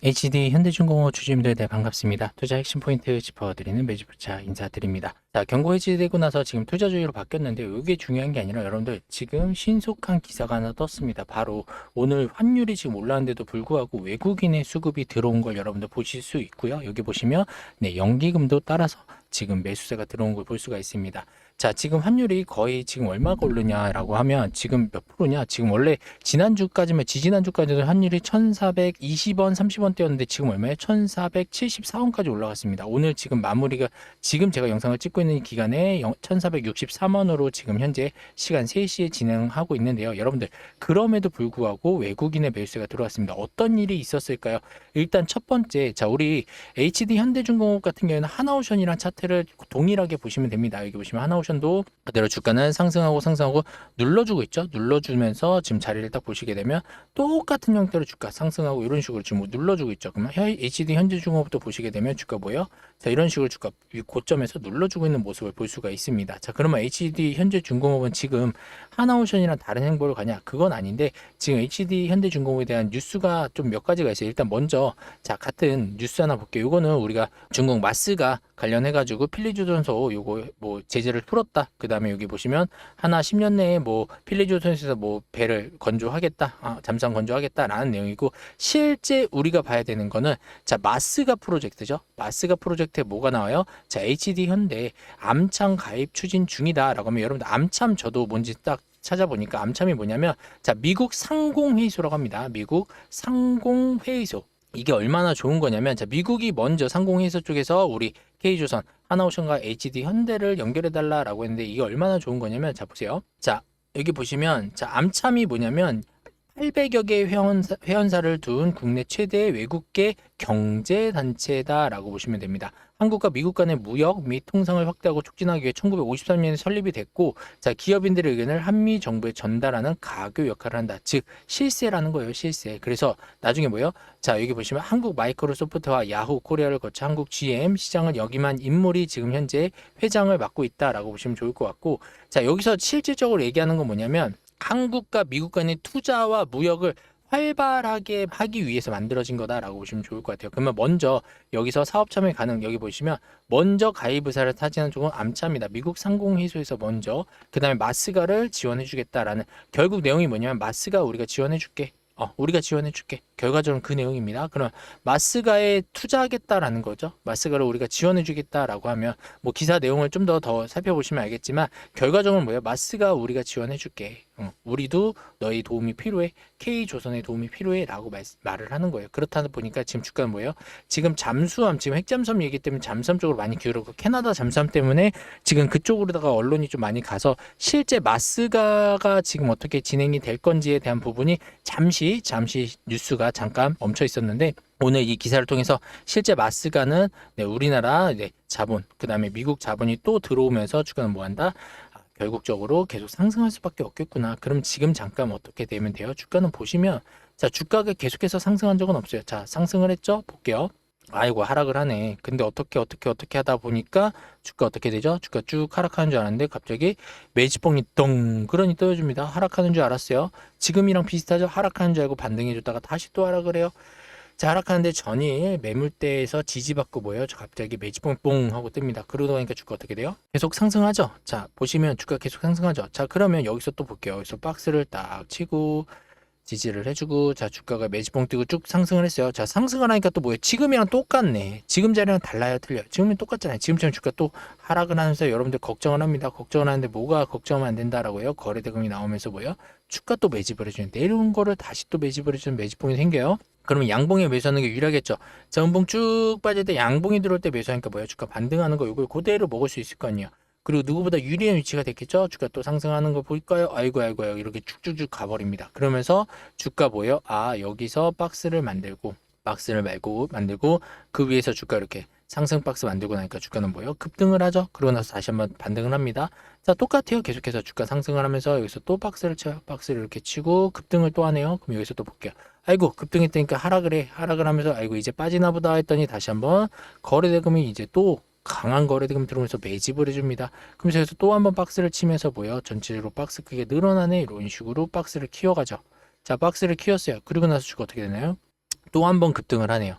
HD 현대중공업 주주님들 네 반갑습니다. 투자 핵심 포인트 짚어드리는 매주부차 인사드립니다. 자 경고 해지되고 나서 지금 투자주의로 바뀌었는데 이게 중요한 게 아니라 여러분들 지금 신속한 기사가 하나 떴습니다. 바로 오늘 환율이 지금 올라왔는데도 불구하고 외국인의 수급이 들어온 걸 여러분들 보실 수 있고요. 여기 보시면 네 연기금도 따라서 지금 매수세가 들어온 걸 볼 수가 있습니다. 자, 지금 환율이 거의 지금 얼마가 오르냐라고 하면 지금 몇 프로냐? 지금 원래 지난주까지만 지지난주까지도 환율이 1,420원, 30원대였는데 지금 얼마예요? 1,474원까지 올라갔습니다. 오늘 지금 마무리가 지금 제가 영상을 찍고 있는 기간에 1,463원으로 지금 현재 시간 3시에 진행하고 있는데요. 여러분들 그럼에도 불구하고 외국인의 매수세가 들어왔습니다. 어떤 일이 있었을까요? 일단 첫 번째, 자 우리 HD 현대중공업 같은 경우에는 하나오션이랑 차트를 동일하게 보시면 됩니다. 여기 보시면 하나오션 도 그대로 주가는 상승하고 상승하고 눌러주고 있죠. 눌러주면서 지금 자리를 딱 보시게 되면 똑같은 형태로 주가 상승하고 이런 식으로 지금 눌러주고 있죠. 그러면 HD 현대중공업도 보시게 되면 주가 뭐예요? 자 이런 식으로 주가 위 고점에서 눌러주고 있는 모습을 볼 수가 있습니다. 자 그러면 HD 현대중공업은 지금 하나오션이랑 다른 행보를 가냐? 그건 아닌데 지금 HD 현대 중공업에 대한 뉴스가 좀 몇 가지가 있어요. 일단 먼저 자 같은 뉴스 하나 볼게요. 이거는 우리가 중국 마스가 관련해 가지고 필리조선소 요거 뭐 제재를 풀 었다. 그 다음에 여기 보시면 하나 10년 내에 뭐 필리조선소에서 뭐 배를 건조하겠다. 아, 잠수함 건조하겠다라는 내용이고 실제 우리가 봐야 되는 거는 자 마스가 프로젝트죠. 마스가 프로젝트에 뭐가 나와요? 자 HD 현대 암참 가입 추진 중이다라고 하면 여러분들 암참 저도 뭔지 딱 찾아보니까 암참이 뭐냐면 자 미국 상공회의소라고 합니다. 미국 상공회의소 이게 얼마나 좋은 거냐면 자 미국이 먼저 상공회의소 쪽에서 우리 K조선 하나오션과 HD 현대를 연결해 달라라고 했는데 이게 얼마나 좋은 거냐면 자 보세요. 자 여기 보시면 자 암참이 뭐냐면 800여 개의 회원사, 회원사를 둔 국내 최대의 외국계 경제단체다라고 보시면 됩니다. 한국과 미국 간의 무역 및 통상을 확대하고 촉진하기 위해 1953년에 설립이 됐고, 자, 기업인들의 의견을 한미 정부에 전달하는 가교 역할을 한다. 즉, 실세라는 거예요, 실세. 그래서 나중에 뭐예요? 자, 여기 보시면 한국 마이크로소프트와 야후 코리아를 거쳐 한국 GM 시장을 역임한 인물이 지금 현재 회장을 맡고 있다라고 보시면 좋을 것 같고, 자, 여기서 실질적으로 얘기하는 건 뭐냐면, 한국과 미국 간의 투자와 무역을 활발하게 하기 위해서 만들어진 거다라고 보시면 좋을 것 같아요. 그러면 먼저 여기서 사업 참여 가능 여기 보시면 먼저 가입 의사를 타진한 쪽은 암차입니다. 미국 상공회의소에서 먼저 그 다음에 마스가를 지원해주겠다라는 결국 내용이 뭐냐면 마스가 우리가 지원해줄게. 어, 우리가 지원해줄게. 결과적으로 그 내용입니다. 그럼 마스가에 투자하겠다라는 거죠. 마스가를 우리가 지원해주겠다라고 하면 뭐 기사 내용을 좀 더더 살펴보시면 알겠지만 결과적으로 뭐예요? 마스가 우리가 지원해줄게. 어, 우리도 너희 도움이 필요해. K 조선의 도움이 필요해 라고 말, 말을 하는 거예요. 그렇다 보니까 지금 주가는 뭐예요? 지금 잠수함 지금 핵잠수함 얘기 때문에 잠수함 쪽으로 많이 기울었고 캐나다 잠수함 때문에 지금 그쪽으로다가 언론이 좀 많이 가서 실제 마스가가 지금 어떻게 진행이 될 건지에 대한 부분이 잠시 잠시 뉴스가 잠깐 멈춰 있었는데 오늘 이 기사를 통해서 실제 마스가는 네, 우리나라 네, 자본 그 다음에 미국 자본이 또 들어오면서 주가는 뭐한다? 아, 결국적으로 계속 상승할 수밖에 없겠구나. 그럼 지금 잠깐 어떻게 되면 돼요? 주가는 보시면 자 주가가 계속해서 상승한 적은 없어요. 자 상승을 했죠? 볼게요. 아이고 하락을 하네. 근데 어떻게 어떻게 어떻게 하다 보니까 주가 어떻게 되죠? 주가 쭉 하락하는 줄 알았는데 갑자기 매집봉이 덩 그러니 떠줍니다. 하락하는 줄 알았어요. 지금이랑 비슷하죠? 하락하는 줄 알고 반등해줬다가 다시 또 하락을 해요. 자, 하락하는데 전일 매물대에서 지지받고? 저 갑자기 매집봉 뽕 하고 뜹니다. 그러다 보니까 주가 어떻게 돼요? 계속 상승하죠? 자, 보시면 주가 계속 상승하죠? 자, 그러면 여기서 또 볼게요. 여기서 박스를 딱 치고 지지를 해주고 자 주가가 매집봉 뛰고 쭉 상승을 했어요. 자 상승을 하니까 또 뭐예요? 지금이랑 똑같네. 지금 자리랑 달라요, 틀려요. 지금은 똑같잖아요. 지금처럼 주가 또 하락을 하면서 여러분들 걱정을 합니다. 걱정을 하는데 뭐가 걱정하면 안 된다라고요? 거래대금이 나오면서 뭐예요? 주가 또 매집을 해주는 내려온 거를 다시 또 매집을 해주는 매집봉이 생겨요. 그러면 양봉에 매수하는 게 유리하겠죠. 자, 음봉 쭉 빠질 때 양봉이 들어올 때 매수하니까 뭐예요? 주가 반등하는 거 이걸 그대로 먹을 수 있을 거 아니에요. 그리고 누구보다 유리한 위치가 됐겠죠. 주가 또 상승하는 거 볼까요? 아이고 아이고 아이고 이렇게 쭉쭉쭉 가버립니다. 그러면서 주가 뭐예요? 아 여기서 박스를 만들고 박스를 말고 만들고 그 위에서 주가 이렇게 상승 박스 만들고 나니까 주가는 뭐예요? 급등을 하죠. 그러고 나서 다시 한번 반등을 합니다. 자 똑같아요. 계속해서 주가 상승을 하면서 여기서 또 박스를 쳐요. 박스를 이렇게 치고 급등을 또 하네요. 그럼 여기서 또 볼게요. 아이고 급등했다니까 하락을 해. 하락을 하면서 아이고 이제 빠지나 보다 했더니 다시 한번 거래대금이 이제 또 강한 거래대금 들어오면서 매집을 해줍니다. 그럼 여기서 또 한번 박스를 치면서 뭐예요? 전체적으로 박스 크게 늘어나네 이런 식으로 박스를 키워가죠. 자 박스를 키웠어요. 그리고 나서 주가 어떻게 되나요? 또 한 번 급등을 하네요.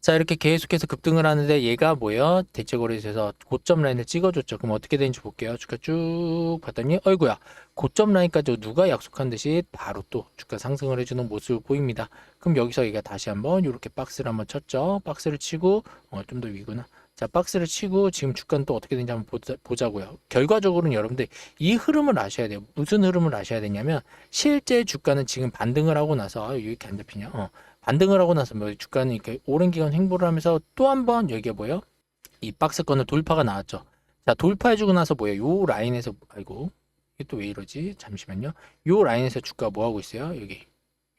자 이렇게 계속해서 급등을 하는데 얘가 뭐예요? 대체 거래소에서 고점 라인을 찍어줬죠. 그럼 어떻게 되는지 볼게요. 주가 쭉 봤더니 어이구야 고점 라인까지 누가 약속한 듯이 바로 또 주가 상승을 해주는 모습을 보입니다. 그럼 여기서 얘가 다시 한번 이렇게 박스를 한번 쳤죠. 박스를 치고 어, 좀 더 위구나. 자 박스를 치고 지금 주가는 또 어떻게 되는지 한번 보자, 보자고요. 결과적으로는 여러분들 이 흐름을 아셔야 돼요. 무슨 흐름을 아셔야 되냐면 실제 주가는 지금 반등을 하고 나서 아, 이렇게 안 잡히냐? 어. 반등을 하고 나서 뭐 주가는 이렇게 오랜 기간 횡보를 하면서 또 한 번 여기에 뭐예요? 이 박스권을 돌파가 나왔죠. 자 돌파해주고 나서 뭐예요? 요 라인에서 아이고 이게 또 왜 이러지? 잠시만요. 요 라인에서 주가 뭐 하고 있어요? 여기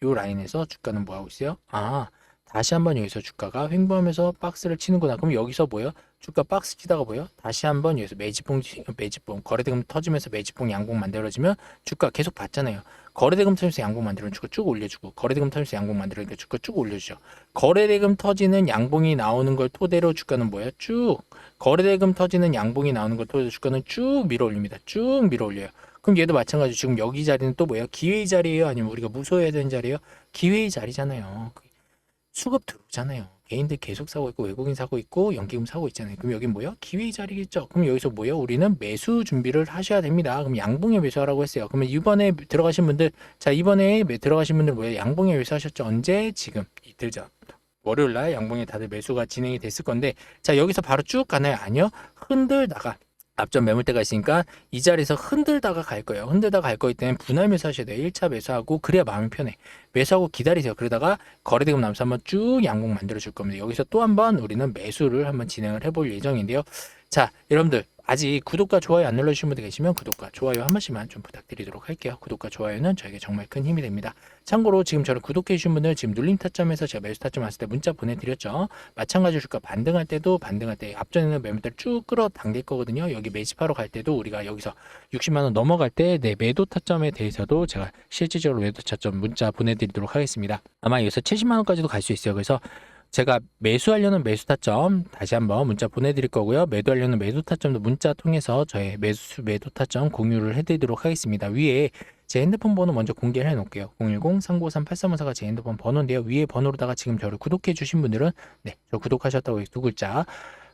요 라인에서 주가는 뭐 하고 있어요? 아 다시 한번 여기서 주가가 횡보하면서 박스를 치는구나. 그럼 여기서 뭐예요? 주가 박스 치다가 뭐예요? 다시 한번 여기서 매집봉 매집봉 거래대금 터지면서 매집봉 양봉 만들어지면 주가 계속 받잖아요. 거래대금 터지면서 양봉 만들면 주가 쭉 올려주고 거래대금 터지면서 양봉 만들으니까 주가 쭉 올려주죠. 거래대금 터지는 양봉이 나오는 걸 토대로 주가는 뭐예요? 쭉 거래대금 터지는 양봉이 나오는 걸 토대로 주가는 쭉 밀어 올립니다. 쭉 밀어 올려요. 그럼 얘도 마찬가지 지금 여기 자리는 또 뭐예요? 기회의 자리예요? 아니면 우리가 무서워해야 되는 자리예요? 기회의 자리잖아요. 수급 들어오잖아요. 개인들 계속 사고 있고 외국인 사고 있고 연기금 사고 있잖아요. 그럼 여긴 뭐예요? 기회의 자리겠죠. 그럼 여기서 뭐예요? 우리는 매수 준비를 하셔야 됩니다. 그럼 양봉에 매수하라고 했어요. 그러면 이번에 들어가신 분들 자 이번에 매- 들어가신 분들 뭐예요? 양봉에 매수하셨죠? 언제? 지금 이틀 전. 월요일 날 양봉에 다들 매수가 진행이 됐을 건데 자 여기서 바로 쭉 가나요? 아니요. 흔들다가 앞전 매물대가 있으니까 이 자리에서 흔들다가 갈 거예요. 흔들다가 갈 거기 때문에 분할 매수하셔야 돼요. 1차 매수하고 그래야 마음이 편해. 매수하고 기다리세요. 그러다가 거래대금 남서 한번 쭉 양봉 만들어 줄 겁니다. 여기서 또 한번 우리는 매수를 한번 진행을 해볼 예정인데요. 자, 여러분들 아직 구독과 좋아요 안 눌러주신 분들 계시면 구독과 좋아요 한 번씩만 좀 부탁드리도록 할게요. 구독과 좋아요는 저에게 정말 큰 힘이 됩니다. 참고로 지금 저를 구독해 주신 분들 지금 눌림 타점에서 제가 매수 타점 왔을 때 문자 보내드렸죠. 마찬가지로 주가 반등할 때도 반등할 때 앞전에는 매물대를 쭉 끌어 당길 거거든요. 여기 매집하러 갈 때도 우리가 여기서 60만 원 넘어갈 때 내 매도 타점에 대해서도 제가 실질적으로 매도 타점 문자 보내드리도록 하겠습니다. 아마 여기서 70만 원까지도 갈 수 있어요. 그래서 제가 매수하려는 매수 타점 다시 한번 문자 보내드릴 거고요. 매도하려는 매도 타점도 문자 통해서 저의 매수 매도 타점 공유를 해드리도록 하겠습니다. 위에 제 핸드폰 번호 먼저 공개를 해놓을게요. 010-393-8354가 제 핸드폰 번호인데요. 위에 번호로다가 지금 저를 구독해 주신 분들은 네, 저 구독하셨다고 두 글자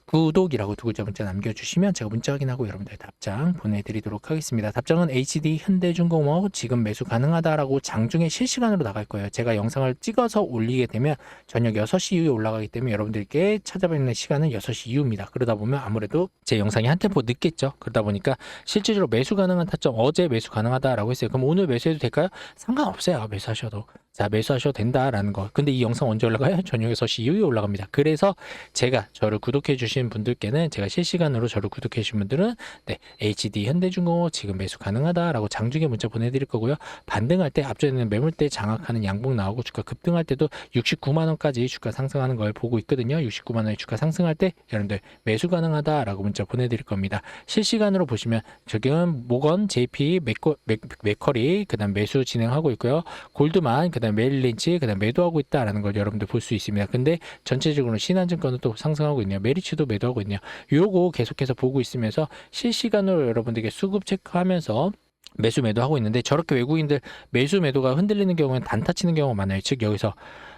구독이라고 두 글자 문자 남겨주시면 제가 문자 확인하고 여러분들 답장 보내드리도록 하겠습니다. 답장은 HD 현대중공업 지금 매수 가능하다라고 장중에 실시간으로 나갈 거예요. 제가 영상을 찍어서 올리게 되면 저녁 6시 이후에 올라가기 때문에 여러분들께 찾아뵙는 시간은 6시 이후입니다. 그러다 보면 아무래도 제 영상이 한 템포 늦겠죠. 그러다 보니까 실질적으로 매수 가능한 타점 어제 매수 가능하다라고 했어요. 그럼 오늘 매수해도 될까요? 상관없어요. 매수하셔도. 자, 매수하셔도 된다라는 거. 근데 이 영상 언제 올라가요? 저녁 6시 이후에 올라갑니다. 그래서 제가 저를 구독해 주신 분들께는 제가 실시간으로 저를 구독해 주신 분들은 네, HD 현대중공업 지금 매수 가능하다라고 장중에 문자 보내드릴 거고요. 반등할 때 앞전에는 매물대 장악하는 양봉 나오고 주가 급등할 때도 69만 원까지 주가 상승하는 걸 보고 있거든요. 69만 원의 주가 상승할 때 여러분들 매수 가능하다라고 문자 보내드릴 겁니다. 실시간으로 보시면 지금 모건, JP, 맥거, 맥, 맥커리 그 다음 매수 진행하고 있고요. 골드만 그 다음 메릴린치 그다음 매도하고 있다라는 걸 여러분들 볼 수 있습니다. 근데 전체적으로 신한증권은 또 상승하고 있네요. 메리츠도 매도하고 있네요. 요거 계속해서 보고 있으면서 실시간으로 여러분들에게 수급 체크하면서 매수 매도하고 있는데 저렇게 외국인들 매수 매도가 흔들리는 경우는 단타 치는 경우가 많아요. 즉 여기서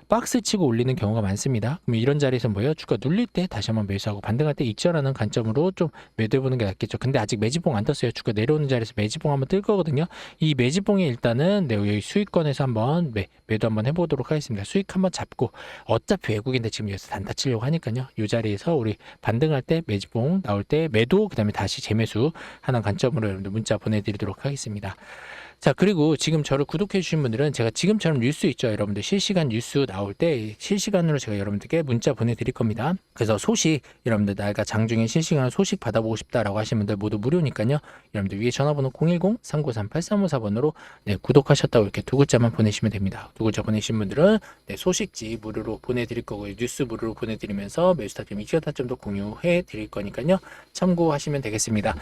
박스 치고 올리는 경우가 많습니다. 그럼 이런 자리에서 뭐예요? 주가 눌릴 때 다시 한번 매수하고 반등할 때 익절하는 관점으로 좀 매도해 보는 게 낫겠죠. 근데 아직 매집봉 안 떴어요. 주가 내려오는 자리에서 매집봉 한번 뜰 거거든요. 이 매집봉에 일단은 네, 여기 수익권에서 한번 매, 매도 한번 해보도록 하겠습니다. 수익 한번 잡고 어차피 외국인데 지금 여기서 단타 치려고 하니까요. 이 자리에서 우리 반등할 때 매집봉 나올 때 매도 그다음에 다시 재매수 하는 관점으로 여러분들 문자 보내드리도록 하겠습니다. 자 그리고 지금 저를 구독해 주신 분들은 제가 지금처럼 뉴스 있죠? 여러분들 실시간 뉴스 나올 때 실시간으로 제가 여러분들께 문자 보내드릴 겁니다. 그래서 소식 여러분들 내가 장중에 실시간으로 소식 받아보고 싶다라고 하시는 분들 모두 무료니까요. 여러분들 위에 전화번호 010-393-8354번으로 네, 구독하셨다고 이렇게 두 글자만 보내시면 됩니다. 두 글자 보내신 분들은 네, 소식지 무료로 보내드릴 거고요 뉴스 무료로 보내드리면서 매수타점 이시가타점도 공유해 드릴 거니까요. 참고하시면 되겠습니다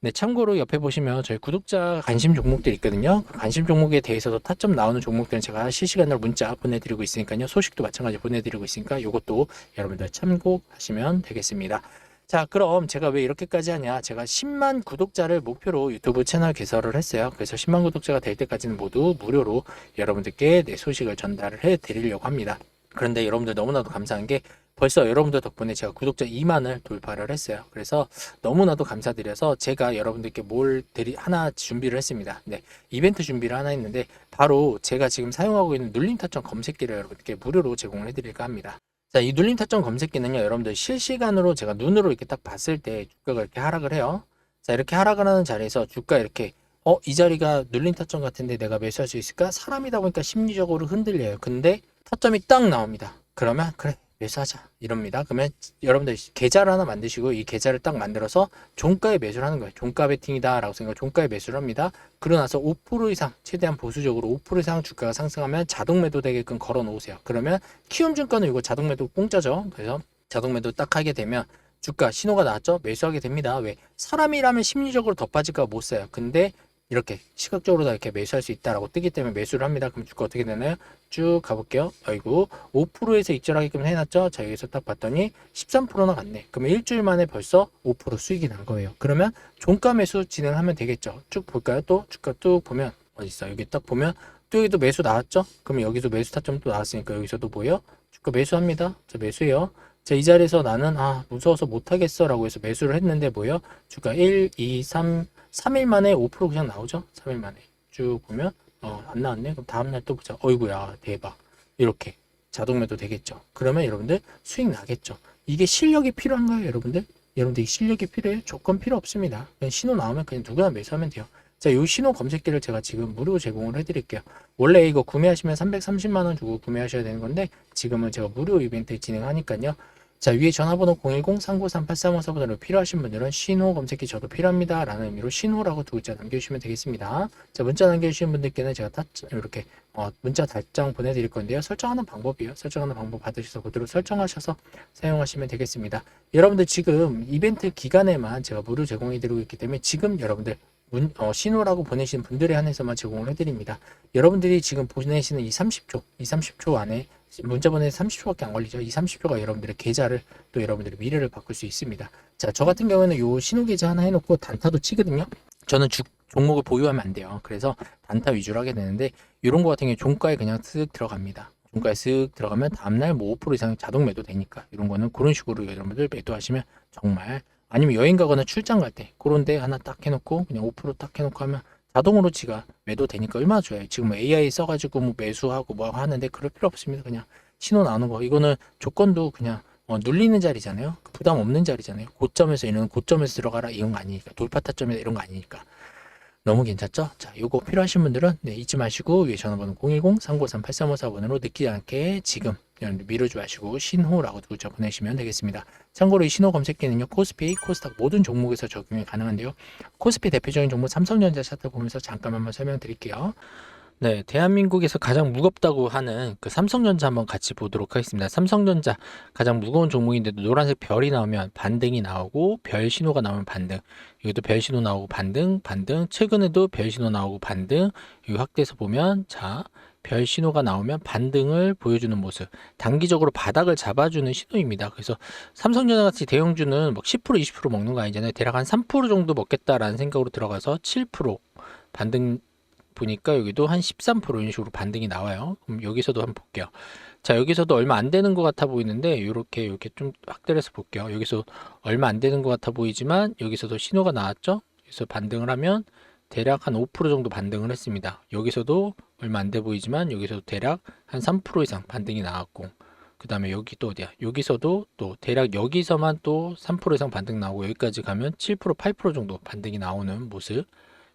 네, 참고로 옆에 보시면 저희 구독자 관심 종목들 있거든요. 그 관심 종목에 대해서도 타점 나오는 종목들은 제가 실시간으로 문자 보내드리고 있으니까요. 소식도 마찬가지 보내드리고 있으니까 이것도 여러분들 참고하시면 되겠습니다. 자, 그럼 제가 왜 이렇게까지 하냐? 제가 10만 구독자를 목표로 유튜브 채널 개설을 했어요. 그래서 10만 구독자가 될 때까지는 모두 무료로 여러분들께 내 소식을 전달을 해 드리려고 합니다. 그런데 여러분들 너무나도 감사한 게 벌써 여러분들 덕분에 제가 구독자 2만을 돌파를 했어요. 그래서 너무나도 감사드려서 제가 여러분들께 뭘 드리 하나 준비를 했습니다. 네, 이벤트 준비를 하나 했는데 바로 제가 지금 사용하고 있는 눌림 타점 검색기를 여러분들께 무료로 제공을 해드릴까 합니다. 자, 이 눌림 타점 검색기는요, 여러분들 실시간으로 제가 눈으로 이렇게 딱 봤을 때 주가가 이렇게 하락을 해요. 자, 이렇게 하락을 하는 자리에서 주가 이렇게 어, 이 자리가 눌림 타점 같은데 내가 매수할 수 있을까? 사람이다 보니까 심리적으로 흔들려요. 근데 타점이 딱 나옵니다. 그러면 그래 매수하자 이럽니다. 그러면 여러분들 계좌를 하나 만드시고 이 계좌를 딱 만들어서 종가에 매수를 하는 거예요. 종가 베팅이다 라고 생각 종가에 매수를 합니다. 그러고 나서 5% 이상 최대한 보수적으로 5% 이상 주가가 상승하면 자동 매도 되게끔 걸어 놓으세요. 그러면 키움 증권은 이거 자동 매도 공짜죠. 그래서 자동 매도 딱 하게 되면 주가 신호가 나왔죠? 매수하게 됩니다. 왜? 사람이라면 심리적으로 더 빠질까 못 사요. 근데 이렇게 시각적으로 다 이렇게 매수할 수 있다라고 뜨기 때문에 매수를 합니다. 그럼 주가 어떻게 되나요? 쭉 가볼게요. 아이고 5%에서 익절하게끔 해놨죠. 자 여기서 딱 봤더니 13%나 갔네. 그러면 일주일 만에 벌써 5% 수익이 난 거예요. 그러면 종가 매수 진행하면 되겠죠. 쭉 볼까요? 또 주가 쭉 보면 어디 있어? 여기 딱 보면 또 여기도 매수 나왔죠? 그러면 여기서 매수 타점 또 나왔으니까 여기서도 뭐예요? 주가 매수합니다. 자 매수해요. 자, 이 자리에서 나는 아 무서워서 못하겠어 라고 해서 매수를 했는데 뭐예요? 주가 1, 2, 3, 3일 만에 5% 그냥 나오죠? 3일 만에 쭉 보면 어, 안 나왔네? 그럼 다음 날 또 보자. 어이구야 대박 이렇게 자동 매도 되겠죠? 그러면 여러분들 수익 나겠죠? 이게 실력이 필요한가요 여러분들? 여러분들 이 실력이 필요해요? 조건 필요 없습니다. 그냥 신호 나오면 그냥 누구나 매수하면 돼요. 자, 이 신호 검색기를 제가 지금 무료 제공을 해드릴게요. 원래 이거 구매하시면 330만 원 주고 구매하셔야 되는 건데 지금은 제가 무료 이벤트 진행하니까요. 자, 위에 전화번호 010-393-8354번으로 필요하신 분들은 신호 검색기 저도 필요합니다. 라는 의미로 신호라고 두 글자 남겨주시면 되겠습니다. 자, 문자 남겨주신 분들께는 제가 다 이렇게 어, 문자 달장 보내드릴 건데요. 설정하는 방법이요. 설정하는 방법 받으셔서 그대로 설정하셔서 사용하시면 되겠습니다. 여러분들 지금 이벤트 기간에만 제가 무료 제공해 드리고 있기 때문에 지금 여러분들 문, 어, 신호라고 보내신 분들에 한해서만 제공을 해드립니다. 여러분들이 지금 보내시는 이 30초, 이 30초 안에 문자 보내서 30초밖에 안 걸리죠. 이 30초가 여러분들의 계좌를 또 여러분들의 미래를 바꿀 수 있습니다. 자, 저 같은 경우에는 요 신호 계좌 하나 해놓고 단타도 치거든요. 저는 주, 종목을 보유하면 안 돼요. 그래서 단타 위주로 하게 되는데 이런 거 같은 경우 종가에 그냥 쓱 들어갑니다. 종가에 쓱 들어가면 다음날 뭐 5% 이상 자동 매도 되니까 이런 거는 그런 식으로 여러분들 매도하시면 정말 아니면 여행 가거나 출장 갈 때 그런 데 하나 딱 해놓고 그냥 5%딱 해놓고 하면 자동으로 지가 매도 되니까 얼마나 좋아요. 지금 뭐 AI 써가지고 뭐 매수하고 뭐 하는데 그럴 필요 없습니다. 그냥 신호 나오는 거. 이거는 조건도 그냥 어, 눌리는 자리잖아요. 부담 없는 자리잖아요. 고점에서 이런 고점에서 들어가라 이런 거 아니니까 돌파 타점이다 이런 거 아니니까 너무 괜찮죠? 자, 요거 필요하신 분들은 네, 잊지 마시고 위에 전화번호 010-393-8354번으로 늦지 않게 지금 미루지 마시고 신호라고 두 글자 보내시면 되겠습니다. 참고로 이 신호 검색기는요 코스피, 코스닥 모든 종목에서 적용이 가능한데요. 코스피 대표적인 종목 삼성전자 차트 보면서 잠깐 한번 설명드릴게요. 네, 대한민국에서 가장 무겁다고 하는 그 삼성전자 한번 같이 보도록 하겠습니다. 삼성전자 가장 무거운 종목인데도 노란색 별이 나오면 반등이 나오고 별 신호가 나오면 반등. 여기도 별 신호 나오고 반등, 반등. 최근에도 별 신호 나오고 반등. 여기 확대해서 보면 자, 별 신호가 나오면 반등을 보여주는 모습. 단기적으로 바닥을 잡아주는 신호입니다. 그래서 삼성전자 같이 대형주는 막 10% 20% 먹는 거 아니잖아요. 대략 한 3% 정도 먹겠다라는 생각으로 들어가서 7% 반등 보니까 여기도 한 13% 이런 식으로 반등이 나와요. 그럼 여기서도 한번 볼게요. 자, 여기서도 얼마 안 되는 것 같아 보이는데 이렇게 이렇게 좀 확대를 해서 볼게요. 여기서 얼마 안 되는 것 같아 보이지만 여기서도 신호가 나왔죠? 그래서 반등을 하면 대략 한 5% 정도 반등을 했습니다. 여기서도 얼마 안 돼 보이지만 여기서도 대략 한 3% 이상 반등이 나왔고 그 다음에 여기 또 어디야? 여기서도 또 대략 여기서만 또 3% 이상 반등 나오고 여기까지 가면 7% 8% 정도 반등이 나오는 모습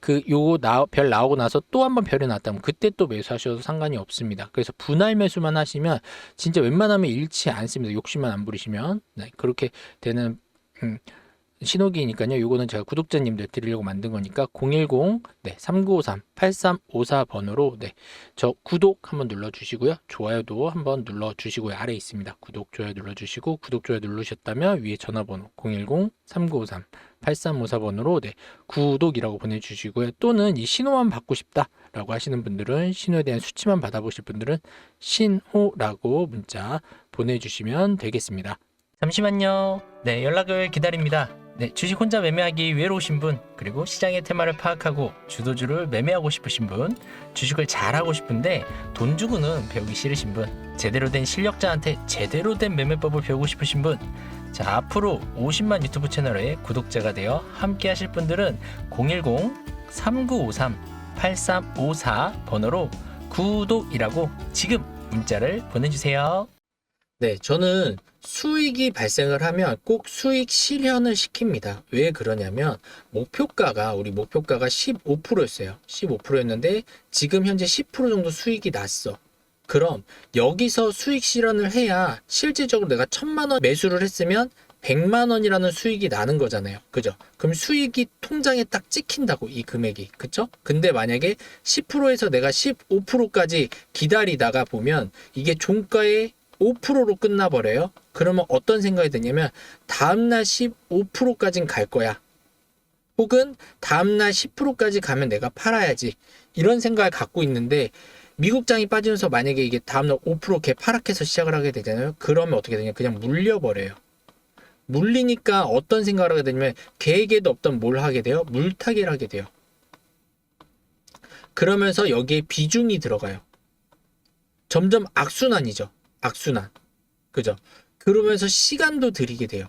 그 요거 나, 별 나오고 나서 또 한 번 별이 났다면 그때 또 매수하셔도 상관이 없습니다 그래서 분할 매수만 하시면 진짜 웬만하면 잃지 않습니다 욕심만 안 부리시면 네, 그렇게 되는 음, 신호기니까요. 요거는 제가 구독자님들 드리려고 만든 거니까 010 네, 3953 8354번으로 네. 저 구독 한번 눌러 주시고요. 좋아요도 한번 눌러 주시고요. 아래 있습니다. 구독 좋아요 눌러 주시고 구독 좋아요 누르셨다면 위에 전화번호 010 3953 8354번으로 네, 구독이라고 보내 주시고요. 또는 이 신호만 받고 싶다라고 하시는 분들은 신호에 대한 수치만 받아보실 분들은 신호라고 문자 보내 주시면 되겠습니다. 잠시만요. 네, 연락을 기다립니다. 네, 주식 혼자 매매하기 외로우신 분, 그리고 시장의 테마를 파악하고 주도주를 매매하고 싶으신 분, 주식을 잘하고 싶은데 돈 주고는 배우기 싫으신 분, 제대로 된 실력자한테 제대로 된 매매법을 배우고 싶으신 분, 자, 앞으로 50만 유튜브 채널의 구독자가 되어 함께 하실 분들은 010-3953-8354 번호로 구독이라고 지금 문자를 보내주세요. 네, 저는 수익이 발생을 하면 꼭 수익 실현을 시킵니다. 왜 그러냐면 목표가가 우리 목표가가 15%였어요. 15%였는데 지금 현재 10% 정도 수익이 났어. 그럼 여기서 수익 실현을 해야 실질적으로 내가 천만 원 매수를 했으면 100만 원이라는 수익이 나는 거잖아요. 그죠? 그럼 수익이 통장에 딱 찍힌다고 이 금액이. 그쵸? 근데 만약에 10%에서 내가 15%까지 기다리다가 보면 이게 종가의 5%로 끝나버려요. 그러면 어떤 생각이 드냐면 다음날 15%까진 갈 거야. 혹은 다음날 10%까지 가면 내가 팔아야지. 이런 생각을 갖고 있는데 미국장이 빠지면서 만약에 이게 다음날 5% 개 파락해서 시작을 하게 되잖아요. 그러면 어떻게 되냐? 그냥 물려버려요. 물리니까 어떤 생각을 하게 되냐면 계획에도 없던 뭘 하게 돼요? 물타기를 하게 돼요. 그러면서 여기에 비중이 들어가요. 점점 악순환이죠. 악순환. 그죠? 그러면서 시간도 들이게 돼요.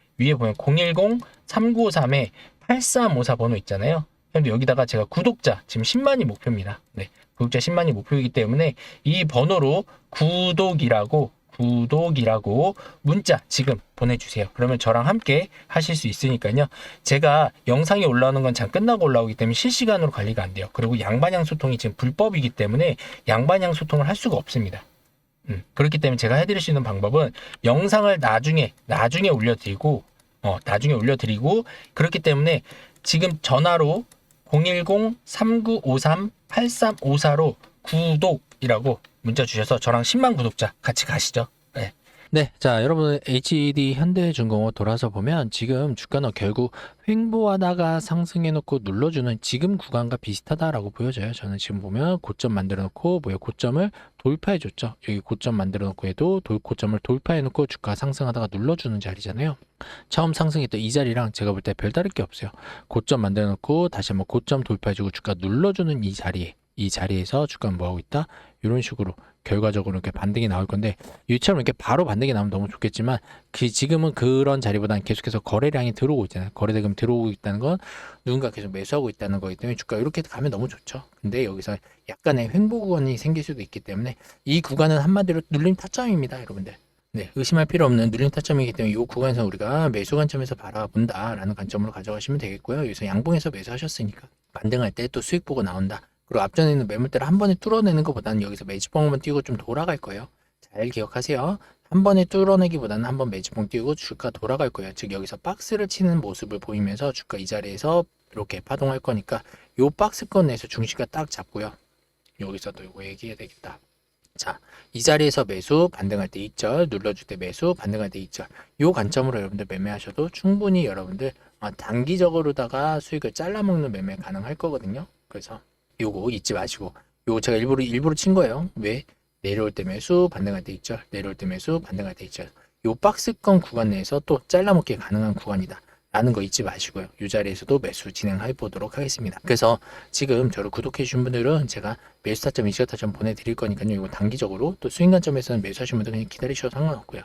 위에 보면 010-3953-8354 번호 있잖아요. 근데 여기다가 제가 구독자 지금 10만이 목표입니다. 네. 구독자 10만이 목표이기 때문에 이 번호로 구독이라고 구독이라고 문자 지금 보내주세요. 그러면 저랑 함께 하실 수 있으니까요. 제가 영상이 올라오는 건잘 끝나고 올라오기 때문에 실시간으로 관리가 안 돼요. 그리고 양반양 소통이 지금 불법이기 때문에 양반양 소통을 할 수가 없습니다. 음, 그렇기 때문에 제가 해드릴 수 있는 방법은 영상을 나중에 나중에 올려드리고 어, 나중에 올려드리고 그렇기 때문에 지금 전화로 010-3953-8354로 구독이라고 문자 주셔서 저랑 10만 구독자 같이 가시죠. 네. 네, 자, 여러분, HD 현대중공업 돌아서 보면 지금 주가는 결국 횡보하다가 상승해놓고 눌러주는 지금 구간과 비슷하다라고 보여져요. 저는 지금 보면 고점 만들어놓고 뭐야 고점을 돌파해줬죠. 여기 고점 만들어놓고 해도 돌, 고점을 돌파해놓고 주가 상승하다가 눌러주는 자리잖아요. 처음 상승했던 이 자리랑 제가 볼 때 별다를 게 없어요. 고점 만들어놓고 다시 한번 고점 돌파해주고 주가 눌러주는 이 자리에 이 자리에서 주가는 뭐하고 있다? 이런 식으로 결과적으로 이렇게 반등이 나올 건데 이처럼 이렇게 바로 반등이 나오면 너무 좋겠지만 그 지금은 그런 자리보다는 계속해서 거래량이 들어오고 있잖아요. 거래대금 들어오고 있다는 건 누군가 계속 매수하고 있다는 거기 때문에 주가 이렇게 가면 너무 좋죠. 근데 여기서 약간의 횡보 구간이 생길 수도 있기 때문에 이 구간은 한마디로 눌림 타점입니다, 여러분들. 네, 의심할 필요 없는 눌림 타점이기 때문에 이 구간에서 우리가 매수 관점에서 바라본다라는 관점으로 가져가시면 되겠고요. 여기서 양봉에서 매수하셨으니까 반등할 때 또 수익 보고 나온다. 그리고 앞전에 있는 매물대를 한 번에 뚫어내는 것보다는 여기서 매집봉만 띄고 좀 돌아갈 거예요. 잘 기억하세요. 한 번에 뚫어내기보다는 한 번 매집봉 띄고 주가 돌아갈 거예요. 즉 여기서 박스를 치는 모습을 보이면서 주가 이 자리에서 이렇게 파동할 거니까 요 박스권 내에서 중시가 딱 잡고요. 여기서도 이거 얘기해야 되겠다. 자, 이 자리에서 매수, 반등할 때 2절, 눌러줄 때 매수, 반등할 때 2절. 요 관점으로 여러분들 매매하셔도 충분히 여러분들 아, 단기적으로다가 수익을 잘라먹는 매매 가능할 거거든요. 그래서 요거 잊지 마시고 요거 제가 일부러 일부러 친 거예요. 왜? 내려올 때 매수, 반등할 때 2절, 내려올 때 매수, 반등할 때 2절. 요 박스권 구간 내에서 또 잘라먹기 가능한 구간이다. 라는 거 잊지 마시고요. 이 자리에서도 매수 진행해 보도록 하겠습니다. 그래서 지금 저를 구독해 주신 분들은 제가 매수 타점, 이시가 타점 보내드릴 거니까요. 이거 단기적으로 또 수익 관점에서는 매수하신 분들 그냥 기다리셔도 상관없고요.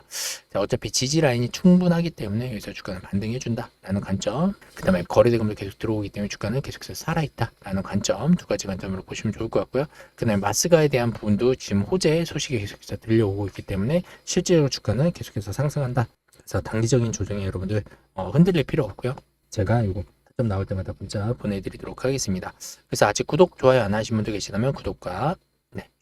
자, 어차피 지지 라인이 충분하기 때문에 여기서 주가는 반등해 준다라는 관점. 그 다음에 거래대금도 계속 들어오기 때문에 주가는 계속해서 살아있다라는 관점 두 가지 관점으로 보시면 좋을 것 같고요. 그 다음에 마스가에 대한 부분도 지금 호재 소식이 계속해서 들려오고 있기 때문에 실제로 주가는 계속해서 상승한다. 그래서 단기적인 조정에 여러분들 어, 흔들릴 필요 없고요. 제가 이거 타점 나올 때마다 문자 보내드리도록 하겠습니다. 그래서 아직 구독, 좋아요 안 하신 분들 계시다면 구독과 네,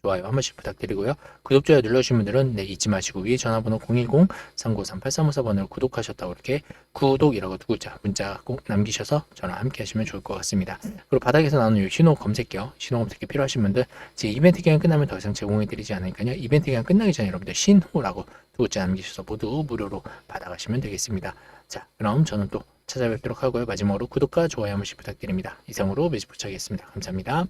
좋아요 한 번씩 부탁드리고요. 구독, 좋아요 눌러주신 분들은 네, 잊지 마시고 위에 전화번호 010-393-8354번으로 구독하셨다고 이렇게 구독이라고 두 글자 문자 꼭 남기셔서 저랑 함께 하시면 좋을 것 같습니다. 그리고 바닥에서 나오는 이 신호 검색기요. 신호 검색기 필요하신 분들 제 이벤트 기간 끝나면 더 이상 제공해 드리지 않으니까요. 이벤트 기간 끝나기 전에 여러분들 신호라고 두 글자 남기셔서 모두 무료로 받아가시면 되겠습니다. 자, 그럼 저는 또 찾아뵙도록 하고요. 마지막으로 구독과 좋아요 한 번씩 부탁드립니다. 이상으로 매직 부착하겠습니다. 감사합니다.